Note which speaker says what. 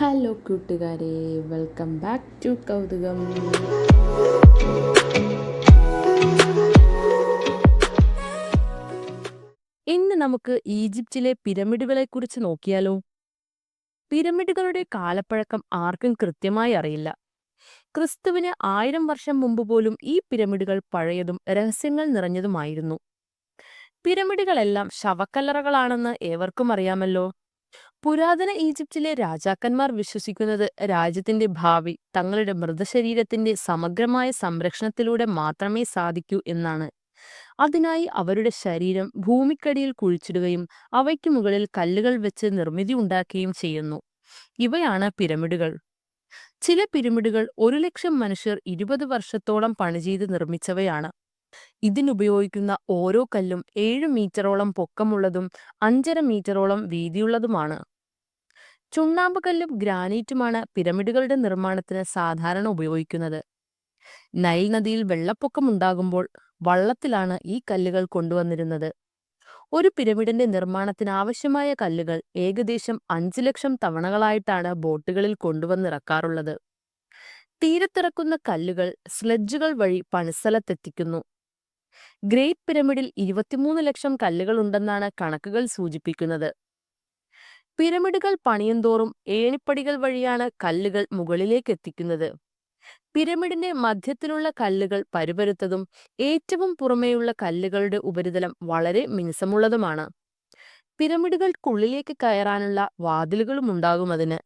Speaker 1: Hello കൂട്ടുകാരെ welcome back to കൗതുകം.
Speaker 2: ഇന്ന് നമുക്ക് ഈജിപ്തിലെ പിരമിഡുകളെക്കുറിച്ച് നോക്കിയാലോ? പിരമിഡുകളുടെ കാലപ്പഴക്കം ആർക്കും കൃത്യമായി അറിയില്ല. ക്രിസ്തുവിന് ആയിരം വർഷം മുമ്പ് പോലും ഈ പിരമിഡുകൾ പഴയതും രഹസ്യങ്ങൾ നിറഞ്ഞതുമായിരുന്നു. പിരമിഡുകളെല്ലാം ശവക്കല്ലറകളാണെന്ന് ഏവർക്കും അറിയാമല്ലോ. പുരാതന ഈജിപ്തിലെ രാജാക്കന്മാർ വിശ്വസിക്കുന്നത് രാജ്യത്തിന്റെ ഭാവി തങ്ങളുടെ മൃതശരീരത്തിന്റെ സമഗ്രമായ സംരക്ഷണത്തിലൂടെ മാത്രമേ സാധിക്കൂ എന്നാണ്. അതിനായി അവരുടെ ശരീരം ഭൂമിക്കടിയിൽ കുഴിച്ചിടുകയും അവയ്ക്ക് മുകളിൽ കല്ലുകൾ വെച്ച് നിർമ്മിതി ഉണ്ടാക്കുകയും ചെയ്യുന്നു. ഇവയാണ് പിരമിഡുകൾ. ചില പിരമിഡുകൾ ഒരു ലക്ഷം മനുഷ്യർ ഇരുപത് വർഷത്തോളം പണി ചെയ്ത് നിർമ്മിച്ചവയാണ്. ഇതിനുപയോഗിക്കുന്ന ഓരോ കല്ലും ഏഴ് മീറ്ററോളം പൊക്കമുള്ളതും അഞ്ചര മീറ്ററോളം വീതിയുള്ളതുമാണ്. ചുണ്ണാമ്പ് കല്ലും ഗ്രാനൈറ്റുമാണ് പിരമിഡുകളുടെ നിർമ്മാണത്തിന് സാധാരണ ഉപയോഗിക്കുന്നത്. നൈൽ നദിയിൽ വെള്ളപ്പൊക്കമുണ്ടാകുമ്പോൾ വള്ളത്തിലാണ് ഈ കല്ലുകൾ കൊണ്ടുവന്നിരുന്നത്. ഒരു പിരമിഡിന്റെ നിർമ്മാണത്തിന് ആവശ്യമായ കല്ലുകൾ ഏകദേശം അഞ്ചു ലക്ഷം തവണകളായിട്ടാണ് ബോട്ടുകളിൽ കൊണ്ടുവന്നിറക്കാറുള്ളത്. തീരത്തിറക്കുന്ന കല്ലുകൾ സ്ലെഡ്ജുകൾ വഴി പണിസ്ഥലത്തെത്തിക്കുന്നു. ഗ്രേറ്റ് പിരമിഡിൽ ഇരുപത്തിമൂന്ന് ലക്ഷം കല്ലുകൾ ഉണ്ടെന്നാണ് കണക്കുകൾ സൂചിപ്പിക്കുന്നത്. പിരമിഡുകൾ പണിയുന്തോറും ഏണിപ്പടികൾ വഴിയാണ് കല്ലുകൾ മുകളിലേക്ക് എത്തിക്കുന്നത്. പിരമിഡിന്റെ മധ്യത്തിലുള്ള കല്ലുകൾ പരുപരുത്തതും ഏറ്റവും പുറമേയുള്ള കല്ലുകളുടെ ഉപരിതലം വളരെ മിനുസമുള്ളതുമാണ്. പിരമിഡുകൾക്കുള്ളിലേക്ക് കയറാനുള്ള വാതിലുകളും ഉണ്ടാകും അതിന്.